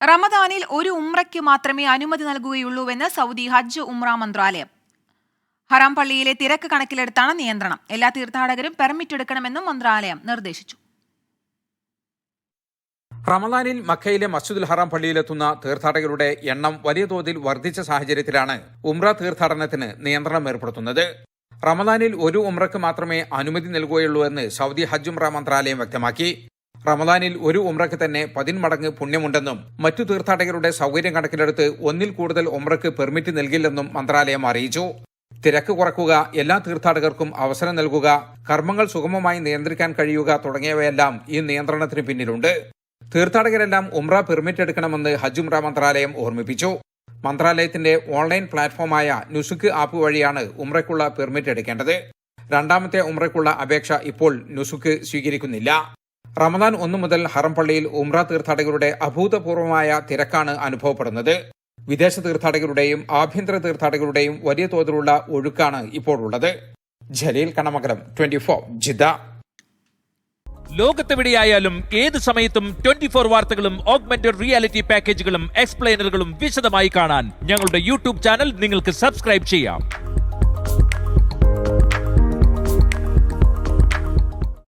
റമദാനിൽ ഒരു ഉംറയ്ക്ക് മാത്രമേ അനുമതി നൽകുകയുള്ളൂവെന്ന് സൗദി ഹജ്ജ് ഉംറ മന്ത്രാലയം. ഹറാം പള്ളിയിലെ തിരക്ക് കണക്കിലെടുത്താണ് നിയന്ത്രണം. എല്ലാ തീർത്ഥാടകരും പെർമിറ്റ് എടുക്കണമെന്നും മന്ത്രാലയം നിർദ്ദേശിച്ചു. റമദാനിൽ മക്കയിലെ മസ്ജിദുൽ ഹറാം പള്ളിയിലെത്തുന്ന തീർത്ഥാടകരുടെ എണ്ണം വലിയ തോതിൽ വർദ്ധിച്ച സാഹചര്യത്തിലാണ് ഉംറ തീർത്ഥാടനത്തിന് നിയന്ത്രണം ഏർപ്പെടുത്തുന്നത്. റമദാനിൽ ഒരു ഉംറയ്ക്ക് മാത്രമേ അനുമതി നൽകുകയുള്ളൂ എന്ന് സൗദി ഹജ്ജ് ഉംറ മന്ത്രാലയം വ്യക്തമാക്കി. റമദാനിൽ ഒരു ഉംറയ്ക്ക് തന്നെ പതിന്മടങ്ങ് പുണ്യമുണ്ടെന്നും മറ്റു തീർത്ഥാടകരുടെ സൗകര്യം കണക്കിലെടുത്ത് ഒന്നിൽ കൂടുതൽ ഉംറയ്ക്ക് പെർമിറ്റ് നൽകില്ലെന്നും മന്ത്രാലയം അറിയിച്ചു. തിരക്ക് കുറക്കുക എല്ലാ തീർത്ഥാടകർക്കും അവസരം നൽകുക കർമ്മങ്ങൾ സുഗമമായി നിയന്ത്രിക്കാൻ കഴിയുക തുടങ്ങിയവയെല്ലാം ഈ നിയന്ത്രണത്തിന് പിന്നിലുണ്ട്. തീർത്ഥാടകരെല്ലാം ഉംറ പെർമിറ്റ് എടുക്കണമെന്ന് ഉമ്ര മന്ത്രാലയം ഓർമ്മിപ്പിച്ചു. മന്ത്രാലയത്തിന്റെ ഓൺലൈൻ പ്ലാറ്റ്ഫോമായ നുസുക്ക് ആപ്പ് വഴിയാണ് ഉംറയ്ക്കുള്ള പെർമിറ്റ് എടുക്കേണ്ടത്. രണ്ടാമത്തെ ഉംറയ്ക്കുള്ള അപേക്ഷ ഇപ്പോൾ നുസുക്ക് സ്വീകരിക്കുന്നില്ല. റമദാൻ ഒന്നു മുതൽ ഹറം പള്ളിയിൽ ഉംറ തീർത്ഥാടകരുടെ അഭൂതപൂർവമായ തിരക്കാണ് അനുഭവപ്പെടുന്നത്. വിദേശ തീർത്ഥാടകരുടെയും ആഭ്യന്തര തീർത്ഥാടകരുടെയും വലിയ തോതിലുള്ള ഒഴുക്കാണ് ഇപ്പോഴുള്ളത്. ജലീൽ കണമകരം ട്വന്റി ഫോർ ജിദ്ദ ലോകത്തെവിടെയായാലും ഏത് സമയത്തും ട്വന്റി ഫോർ വാർത്തകളും ഓഗ്മെന്റഡ് റിയാലിറ്റി പാക്കേജുകളും എക്സ്പ്ലെയിനറുകളും വിശദമായി കാണാൻ ഞങ്ങളുടെ യൂട്യൂബ് ചാനൽ നിങ്ങൾക്ക് സബ്സ്ക്രൈബ് ചെയ്യാം.